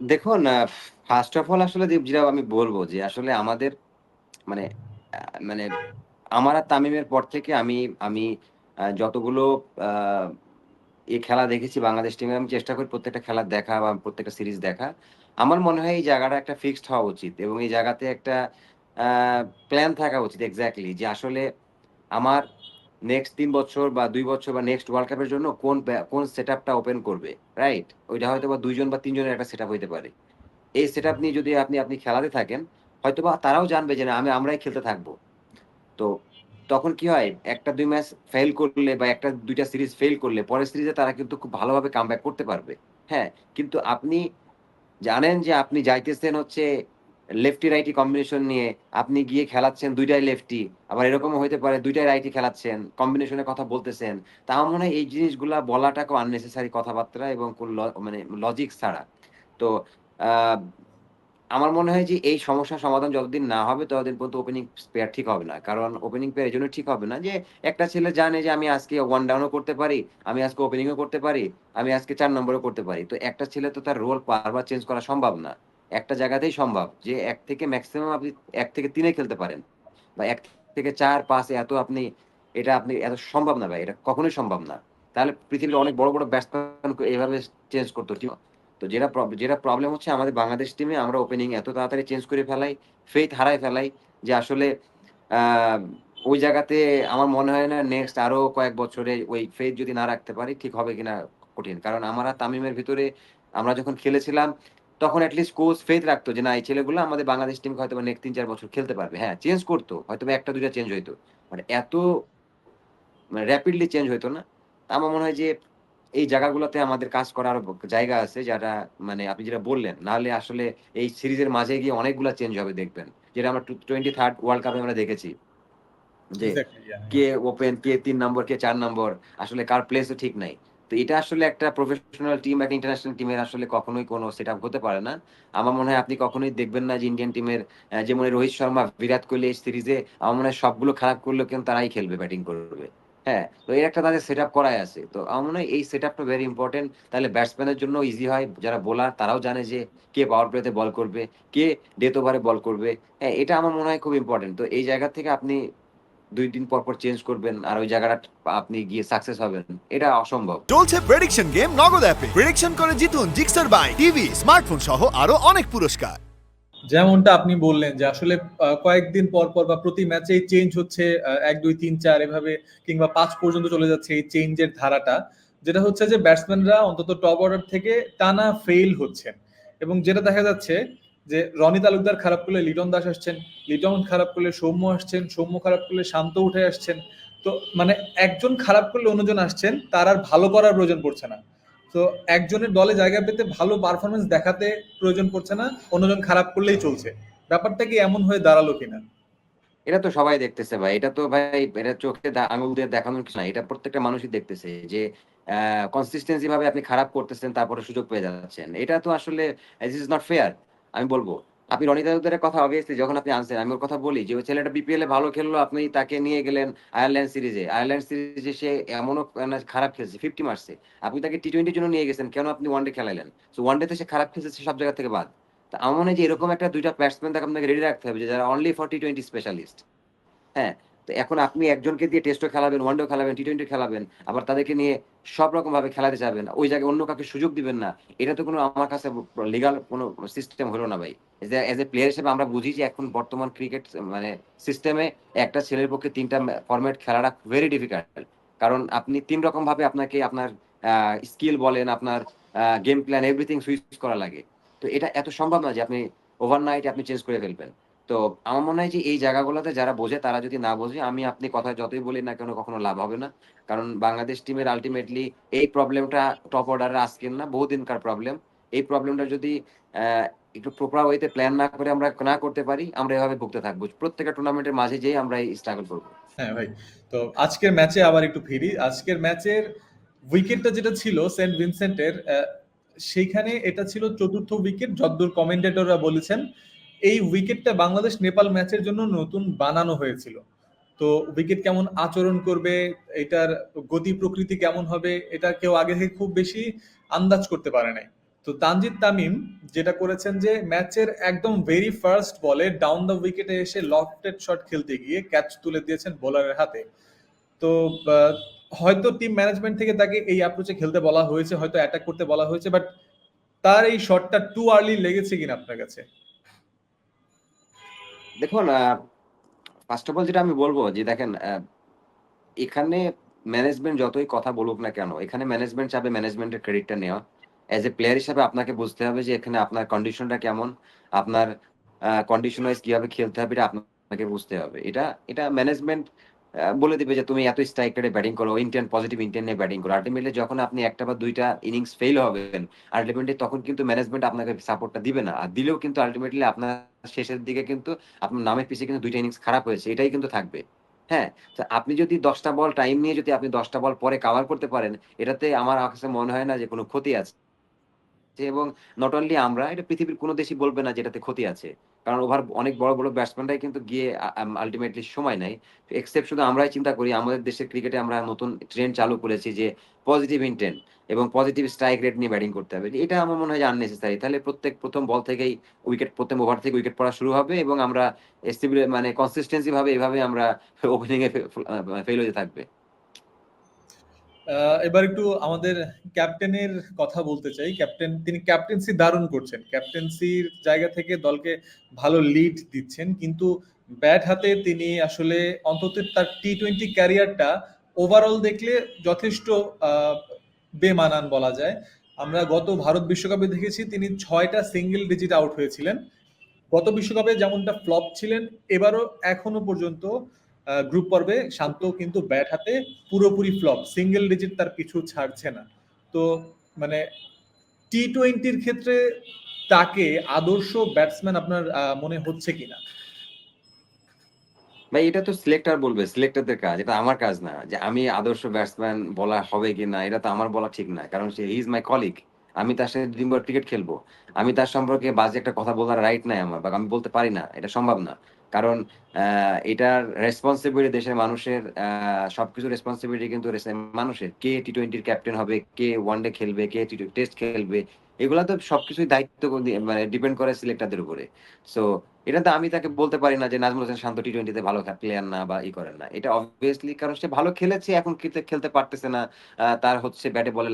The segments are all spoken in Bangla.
দেখুন ফার্স্ট অফ অল আসলে যে- যেটা আমি বলব যে আসলে আমাদের মানে মানে আমার আর তামিমের পর থেকে আমি আমি যতগুলো এই খেলা দেখেছি বাংলাদেশ টিমে আমি চেষ্টা করি প্রত্যেকটা খেলা দেখা বা প্রত্যেকটা সিরিজ দেখা। আমার মনে হয় এই জায়গাটা একটা ফিক্সড হওয়া উচিত এবং এই জায়গাতে একটা প্ল্যান থাকা উচিত এক্স্যাক্টলি যে আসলে আমার নেক্সট তিন বছর বা দুই বছর বা নেক্সট ওয়ার্ল্ড কাপের জন্য কোন কোন সেট আপটা ওপেন করবে রাইট ওইটা হয়তো বা দুইজন বা তিনজনের একটা সেট আপ হইতে পারে। এই সেট আপ নিয়ে যদি আপনি আপনি খেলাতে থাকেন হয়তো বা তারাও জানবে যে না, আমি, আমরাই খেলতে থাকব। তো তখন কি হয়, একটা, দুই ম্যাচ ফেল করলে বা একটা, দুইটা সিরিজ ফেল করলে পরের সিরিজে তারা কিন্তু খুব ভালোভাবে কাম করতে পারবে। হ্যাঁ কিন্তু আপনি জানেন যে আপনি যাইতেছেন হচ্ছে লেফটি রাইটি কম্বিনেশন নিয়ে আপনি গিয়ে খেলাচ্ছেন, দুইটাই লেফটি আবার এরকম হইতে পারে দুইটাই রাইটি খেলাচ্ছেন কম্বিনেশনের কথা বলতেছেন। তা আমার মনে হয় এই জিনিসগুলা বলাটা খুব আননেসেসারি কথাবার্তা এবং মানে লজিক ছাড়া। তো আমার মনে হয় যে এই সমস্যার সমাধান যতদিন না হবে, ততদিন পর্যন্ত ওপেনিং পেয়ার ঠিক হবে না। কারণ ওপেনিং পেয়ার এই জন্য ঠিক হবে না যে একটা ছেলে জানে যে আমি আজকে ওয়ান ডাউনও করতে পারি, আমি আজকে ওপেনিংও করতে পারি, আমি আজকে চার নম্বরও করতে পারি। তো একটা ছেলে তো তার রোল বারবার চেঞ্জ করা সম্ভব না। একটা জায়গাতেই সম্ভব যে এক থেকে ম্যাক্সিমাম আপনি এক থেকে তিনে খেলতে পারেন। বা এক থেকে চার, পাঁচ এত আপনি, এটা আপনি, এত সম্ভব না ভাই, এটা কখনোই সম্ভব না। তাহলে পৃথিবীর অনেক বড় বড় ব্যাটসম্যান এভাবে চেঞ্জ করতো তো যেটা যেটা প্রবলেম হচ্ছে আমাদের বাংলাদেশ টিমে আমরা ওপেনিং এত তাড়াতাড়ি চেঞ্জ করে ফেলাই ফেথ হারাই ফেলাই যে আসলে ওই জায়গাতে আমার মনে হয় না নেক্সট আরও কয়েক বছরে ওই ফেথ যদি না রাখতে পারি, ঠিক হবে কিনা কঠিন। কারণ আমরা তামিমের ভিতরে, আমরা যখন খেলেছিলাম তখন অ্যাটলিস্ট কোচ ফেথ রাখতো যে না এই ছেলেগুলো আমাদের বাংলাদেশ টিমকে হয়তো নেক্সট তিন চার বছর খেলতে পারবে। হ্যাঁ চেঞ্জ করতো হয়তো একটা দুইটা চেঞ্জ হইতো। মানে এত মানে র্যাপিডলি চেঞ্জ হইতো না। আমার মনে হয় যে এই জায়গাগুলোতে আমাদের কাজ করার জায়গা আছে যারা মানে আপনি যেটা বললেন নাহলে আসলে এই সিরিজের মাঝে গিয়ে অনেকগুলা চেঞ্জ হবে দেখবেন। যেটা আমরা টোয়েন্টি থার্ড ওয়ার্ল্ড কাপে আমরা দেখেছি। যে. কে ওপেন কে তিন নম্বর কে চার নম্বর আসলে কার প্লেসও ঠিক নাই। তো এটা আসলে একটা প্রফেশনাল টিম একটা ইন্টারন্যাশনাল টিমের আসলে কখনোই কোনো সেট আপ হতে পারে না। আমার মনে হয় আপনি কখনোই দেখবেন না যে ইন্ডিয়ান টিমের যেমন রোহিত শর্মা, বিরাট কোহলি এই সিরিজে আমার মনে হয় সবগুলো খারাপ করলেও কিন্তু তারাই খেলবে ব্যাটিং করবে। হ্যাঁ তো এর একটা তাদের সেট আপ করাই আছে। তো আমার মনে হয় এই সেট আপটা ভেরি ইম্পর্টেন্ট তাহলে ব্যাটসম্যানের জন্য ইজি হয়। যারা বোলার তারাও জানে যে কে পাওয়ার প্লেতে বল করবে, কে ডেথ ওভারে বল করবে। হ্যাঁ এটা আমার মনে হয় খুব ইম্পর্টেন্ট তো এই জায়গা থেকে আপনি দুই দিন পর পর চেঞ্জ করবেন আর ওই জায়গাটা আপনি গিয়ে সাকসেস হবেন। এটা অসম্ভব। চলছে প্রেডিকশন গেম নগদ অ্যাপে প্রেডিকশন করে জিতুন জিক্সার বাই টিভি স্মার্টফোন সহ আরও অনেক পুরস্কার। যেমনটা আপনি বললেন যে আসলে আহ, কয়েকদিন পর পর বা প্রতি ম্যাচেই চেঞ্জ হচ্ছে আহ, এক দুই তিন চার এভাবে কিংবা পাঁচ পর্যন্ত চলে যাচ্ছে এই চেঞ্জের ধারাটা। যেটা হচ্ছে যে ব্যাটসম্যানরা অন্তত টপ অর্ডার থেকে টানা ফেল হচ্ছেন। এবং যেটা দেখা যাচ্ছে যে রনি তালুকদার খারাপ করলে লিটন দাস আসছেন, লিটন খারাপ করলে সৌম্য আসছেন, সৌম্য খারাপ করলে শান্ত উঠে আসছেন। তো মানে একজন খারাপ করলে অন্যজন আসছেন, তার আর ভালো করার প্রয়োজন পড়ছে না। তো একজনের দলে জায়গা পেতে ভালো পারফরমেন্স দেখাতে প্রয়োজন পড়ছে না, অন্যজন খারাপ করলেই চলছে। ব্যাপারটা কি এমন হয়ে দাঁড়াল কিনা? এটা তো সবাই দেখতেছে ভাই, এটা তো ভাই, এটা চোখে আঙুল দিয়ে দেখানোর কিছু না, এটা প্রত্যেকটা মানুষই দেখতেছে যে কনসিস্টেন্সি ভাবে আপনি খারাপ করতেছেন, তারপরে সুযোগ পেয়ে যাচ্ছেন। এটা তো আসলে ইজ নট ফেয়ার আমি বলব, আপনি রনি তালুকদারের কথা অবভিয়াসলি যখন আপনি আনছেন, আমি ওর কথা বলি যে, ওই ছেলেটা বিপিএল এ ভালো খেললো, আপনি তাকে নিয়ে গেলেন আয়ারল্যান্ড সিরিজে আয়ারল্যান্ড সিরিজে সে এমনও মানে খারাপ খেলছে ফিফটি মারছে আপনি তাকে টি টোয়েন্টির জন্য নিয়ে গেছেন, কেন আপনি ওয়ানডে খেলাইলেন? সো ওয়ানডেতে সে খারাপ খেলছে, সে সব জায়গা থেকে বাদ। তা আমার মনে হয় যে এরকম একটা দুইটা ব্যাটসম্যান তাকে আপনাকে রেডি রাখতে হবে যে, যারা only for T twenty specialist হ্যাঁ এখন আপনি একজনকে দিয়ে টেস্টও খেলাবেন ওয়ানডেও খেলাবেন টি টোয়েন্টি খেলাবেন, আবার তাদেরকে নিয়ে সব রকম ভাবে খেলাতে যাবেন, ওই জায়গায় অন্য কাউকে সুযোগ দিবেন না, এটা তো কোনো আমার কাছে লিগাল কোনো সিস্টেম হলো না ভাই। এজ এ প্লেয়ার হিসেবে আমরা বুঝি যে এখন বর্তমান ক্রিকেট মানে সিস্টেমে একটা ছেলের পক্ষে তিনটা ফরম্যাট খেলাটা ভেরি ডিফিকাল্ট কারণ আপনি তিন রকম ভাবে আপনাকে আপনার স্কিল বলেন, আপনার গেম প্ল্যান এভরিথিং সুইচ করা লাগে। তো এটা এত সম্ভব না যে আপনি ওভারনাইট আপনি চেঞ্জ করে ফেলবেন। তো আমার মনে হয় যে এই জায়গাগুলোতে যারা বোঝে, তারা যদি না বোঝে, আমি আপনি কথা যতই বলি না কেন কখনো লাভ হবে না। কারণ বাংলাদেশ টিমের আলটিমেটলি এই প্রবলেমটা টপ অর্ডারে আজকের না বহুদিনকার প্রবলেম এই প্রবলেমটা যদি একটু প্রপার ওয়েতে প্ল্যান না করে আমরা না করতে পারি, আমরা এভাবে ভুগতে থাকব। প্রত্যেকটা টুর্নামেন্টের মাঝে যেয়ে আমরা স্ট্রাগল করব। হ্যাঁ ভাই, তো আজকের ম্যাচে আবার একটু ফিরি। আজকের ম্যাচের উইকেটটা যেটা ছিল সেন্ট ভিনসেন্টের সেইখানে এটা ছিল চতুর্থ উইকেট যদ্দূর কমেন্টেটররা বলেছেন। এই উইকেটটা বাংলাদেশ নেপাল ম্যাচের জন্য নতুন বানানো হয়েছিল। তো উইকেট কেমন আচরণ করবে, এটার গতি প্রকৃতি কেমন হবে, এটা কেউ আগে থেকে খুব বেশি আন্দাজ করতে পারে নাই। তো তানজিদ তামিম যেটা করেছেন যে ম্যাচের একদম ভেরি ফার্স্ট বলে ডাউন দ্য উইকেটে এসে লফটেড শট খেলতে গিয়ে ক্যাচ তুলে দিয়েছেন বোলারের হাতে। তো হয়তো টিম ম্যানেজমেন্ট থেকে তাকে এই অ্যাপ্রোচে খেলতে বলা হয়েছে, হয়তো অ্যাটাক করতে বলা হয়েছে বাট তার এই শটটা টু আর্লি লেগেছে কিনা আপনার কাছে? দেখুন ফার্স্ট অফ অল যেটা আমি বলব যে দেখেন এখানে ম্যানেজমেন্ট যতই কথা বলুক না কেন, এখানে ম্যানেজমেন্ট চাবে ম্যানেজমেন্টের ক্রেডিটটা নেওয়া। অ্যাজ এ প্লেয়ার হিসাবে আপনাকে বুঝতে হবে যে এখানে আপনার কন্ডিশনটা কেমন, আপনার কন্ডিশন ওয়াইজ কীভাবে খেলতে হবে এটা আপনাকে বুঝতে হবে। এটা এটা ম্যানেজমেন্ট বলে দিবে যে তুমি এত স্ট্রাইক রেটে ব্যাটিং করো ইন্টেন্ট পজিটিভ ইন্টেন্ট নিয়ে ব্যাটিং করো। আলটিমেটলি যখন আপনি একটা বা দুইটা ইনিংস ফেল হবেন আলটিমেটলি তখন কিন্তু ম্যানেজমেন্ট আপনাকে সাপোর্টটা দিবে না। আর দিলেও কিন্তু আলটিমেটলি আপনার শেষের দিকে কিন্তু আপনার নামের পিছিয়ে কিন্তু দুইটা ইনিংস খারাপ হয়েছে, এটাই কিন্তু থাকবে। হ্যাঁ? তো আপনি যদি দশটা বল টাইম নিয়ে যদি আপনি দশটা বল পরে কাভার করতে পারেন, এটাতে আমার কাছে মনে হয় না যে কোনো ক্ষতি আছে। এবং নট অনলি আমরা, এটা পৃথিবীর কোনো দেশই বলবে না যেটাতে ক্ষতি আছে। কারণ ওভার অনেক বড় বড় ব্যাটসম্যানরাই কিন্তু গিয়ে আলটিমেটলি সময় নেয়। এক্সেপ্ট শুধু আমরাই চিন্তা করি, আমাদের দেশের ক্রিকেটে আমরা নতুন ট্রেন্ড চালু করেছি যে পজিটিভ ইন্টেন্ট এবং পজিটিভ স্ট্রাইক রেট নিয়ে ব্যাটিং করতে হবে। এটা আমার মনে হয় যে আননেসেসারি তাহলে প্রত্যেক প্রথম বল থেকেই উইকেট প্রথম ওভার থেকে উইকেট পড়া শুরু হবে এবং আমরা মানে কনসিস্টেন্সি ভাবে এভাবে আমরা ওপেনিং এ ফেল হতে থাকবে। এবার একটু আমাদের ক্যাপ্টেনের কথা বলতে চাই। ক্যাপ্টেন, তিনি ক্যাপ্টেন্সি দারুণ করছেন। ক্যাপ্টেন্সির জায়গা থেকে দলকে ভালো লিড দিচ্ছেন। কিন্তু ব্যাট হাতে তিনি আসলে অন্তত তার টি টোয়েন্টি ক্যারিয়ারটা ওভারঅল দেখলে যথেষ্ট বেমানান বলা যায়। আমরা গত ভারত বিশ্বকাপে দেখেছি তিনি ছয়টা সিঙ্গেল ডিজিট আউট হয়েছিলেন। গত বিশ্বকাপে যেমনটা ফ্লপ ছিলেন, এবারও এখনও পর্যন্ত গ্রুপ পর্বে শান্ত কিন্তু ব্যাট হাতে পুরোপুরি ফ্লপ সিঙ্গেল ডিজিট তার পিছু ছাড়ছে না। তো মানে টি টোয়েন্টির ক্ষেত্রে তাকে আদর্শ ব্যাটসম্যান আপনার মনে হচ্ছে কিনা? ভাই, এটা তো সিলেক্টর বলবে সিলেক্টরদের কাজ, এটা আমার কাজ না। যে আমি আদর্শ ব্যাটসম্যান বলা হবে কি না এটা তো আমার বলা ঠিক না। কারণ সে ইজ মাই কলিগ আমি তার সাথে দিনভর ক্রিকেট খেলব। আমি তার সম্পর্কে বাজে একটা কথা বলার রাইট নাই আমার, বা আমি বলতে পারি না, এটা সম্ভব না। কারণ এটার রেসপন্সিবিলিটি দেশের মানুষের সবকিছু রেসপন্সিবিলিটি কিন্তু মানুষের। কে টি টোয়েন্টির ক্যাপ্টেন হবে, কে ওয়ান ডে খেলবে, কে টি টেস্ট খেলবে, এগুলা তো সবকিছুই দায়িত্ব মানে ডিপেন্ড করে সিলেক্টরদের উপরে। সো এটা তো আমি তাকে বলতে পারি না যে নাজমুল হোসেন শান্ত টি টোয়েন্টিতে ভালো প্লেয়ার না বা ই করেন না। এটা অবভিয়াসলি কারণ সে ভালো খেলেছে, এখন খেলতে পারতেছে না তার হচ্ছে ব্যাটে বলে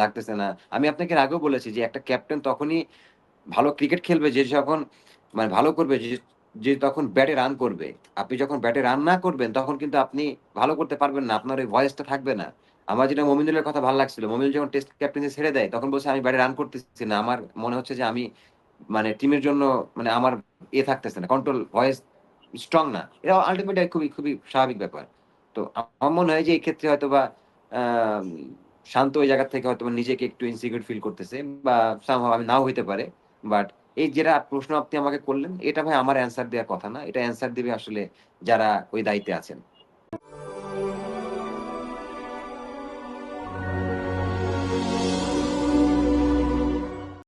লাগতেছে না। আমি আপনাকে আগেও বলেছি যে একটা ক্যাপ্টেন তখনই ভালো ক্রিকেট খেলবে যে যখন মানে ভালো করবে যে যে তখন ব্যাটে রান করবে। আপনি যখন ব্যাটে রান না করবেন, তখন কিন্তু আপনি ভালো করতে পারবেন না, আপনার ওই ভয়েসটা থাকবে না। আমার যেটা মমিনুলের কথা ভালো লাগছিল, মমিনুল যখন টেস্ট ক্যাপ্টেন্সি ছেড়ে দেয়, তখন বলছে, আমি ব্যাটে রান করতেছি না, আমার মনে হচ্ছে যে আমি মানে টিমের জন্য মানে আমার এ থাকতেছে না কন্ট্রোল ভয়েস স্ট্রং না। এটা আলটিমেটলি খুবই খুবই স্বাভাবিক ব্যাপার। তো আমার মনে হয় যে এই ক্ষেত্রে হয়তো বা শান্ত ওই জায়গা থেকে হয়তো নিজেকে একটু ইনসিকিউর ফিল করতেছে, বা somehow আমি নাও হইতে পারে বাট এই যেটা প্রশ্ন আপনি আমাকে করলেন, এটা ভাই আমার অ্যান্সার দেওয়ার কথা না। এটা অ্যান্সার দিবে আসলে যারা ওই দায়িত্বে আছেন।